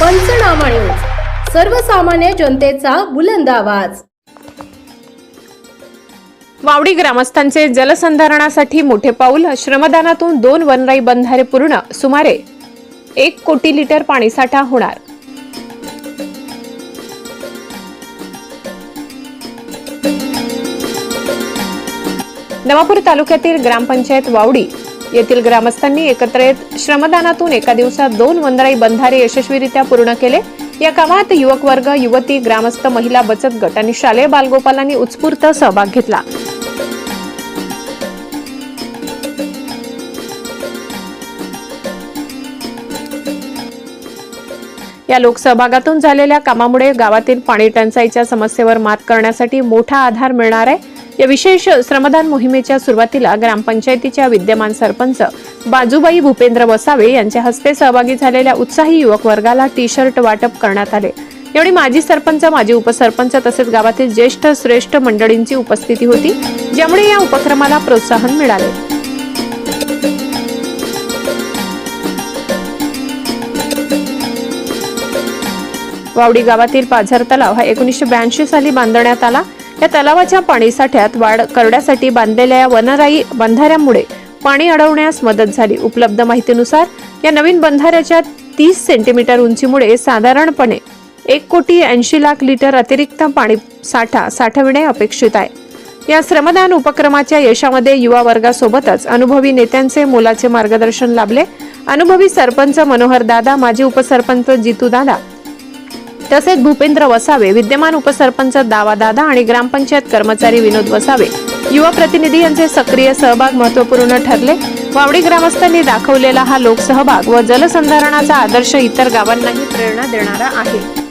पंचनामा न्यूज. सर्वसामान्य जनतेचा बुलंद आवाज. वावडी ग्रामस्थांचे जलसंधारणासाठी मोठे पाऊल श्रमदानातून दोन वनराई बंधारे पूर्ण सुमारे एक कोटी लिटर पाणीसाठा होणार. नवापूर तालुक्यातील ग्रामपंचायत वावडी येथील ग्रामस्थांनी एकत्र येत श्रमदानातून एका दिवसात दोन वंदराई बंधारे यशस्वीरित्या पूर्ण केले. या कामात युवक वर्ग युवती ग्रामस्थ महिला बचत गट आणि शालेय बालगोपालांनी उत्स्फूर्त सहभाग घेतला. या लोकसहभागातून झालेल्या कामामुळे गावातील पाणी टंचाईच्या समस्येवर मात करण्यासाठी मोठा आधार मिळणार आहे. या विशेष श्रमदान मोहिमेच्या सुरुवातीला ग्रामपंचायतीच्या विद्यमान सरपंच बाजूबाई भूपेंद्र वसावे यांच्या हस्ते सहभागी झालेल्या उत्साही युवक वर्गाला टी शर्ट वाटप करण्यात आले. यावेळी माजी सरपंच माजी उपसरपंच तसेच गावातील ज्येष्ठ श्रेष्ठ मंडळींची उपस्थिती होती ज्यामुळे या उपक्रमाला प्रोत्साहन मिळाले. वावडी गावातील पाझर तलाव हा एकोणीसशे ब्याऐंशी साली बांधण्यात आला. या तलावाच्या पाणी साठ्यात वाढ करण्यासाठी बांधलेल्या या वनराई बंधाऱ्यामुळे पाणी अडवण्यास मदत झाली. उपलब्ध माहितीनुसार या नवीन बंधाऱ्याच्या तीस सेंटीमीटर उंचीमुळे साधारणपणे एक कोटी ऐंशी लाख लिटर अतिरिक्त पाणी साठा साठविणे अपेक्षित आहे. या श्रमदान उपक्रमाच्या यशामध्ये युवा वर्गासोबतच अनुभवी नेत्यांचे मोलाचे मार्गदर्शन लाभले. अनुभवी सरपंच मनोहर दादा माजी उपसरपंच जितू दादा तसेच भूपेंद्र वसावे विद्यमान उपसरपंच दावा दादा आणि ग्रामपंचायत कर्मचारी विनोद वसावे युवा प्रतिनिधी यांचे सक्रिय सहभाग महत्त्वपूर्ण ठरले. वावडी ग्रामस्थांनी दाखवलेला हा लोकसहभाग व जलसंधारणाचा आदर्श इतर गावांनाही प्रेरणा देणारा आहे.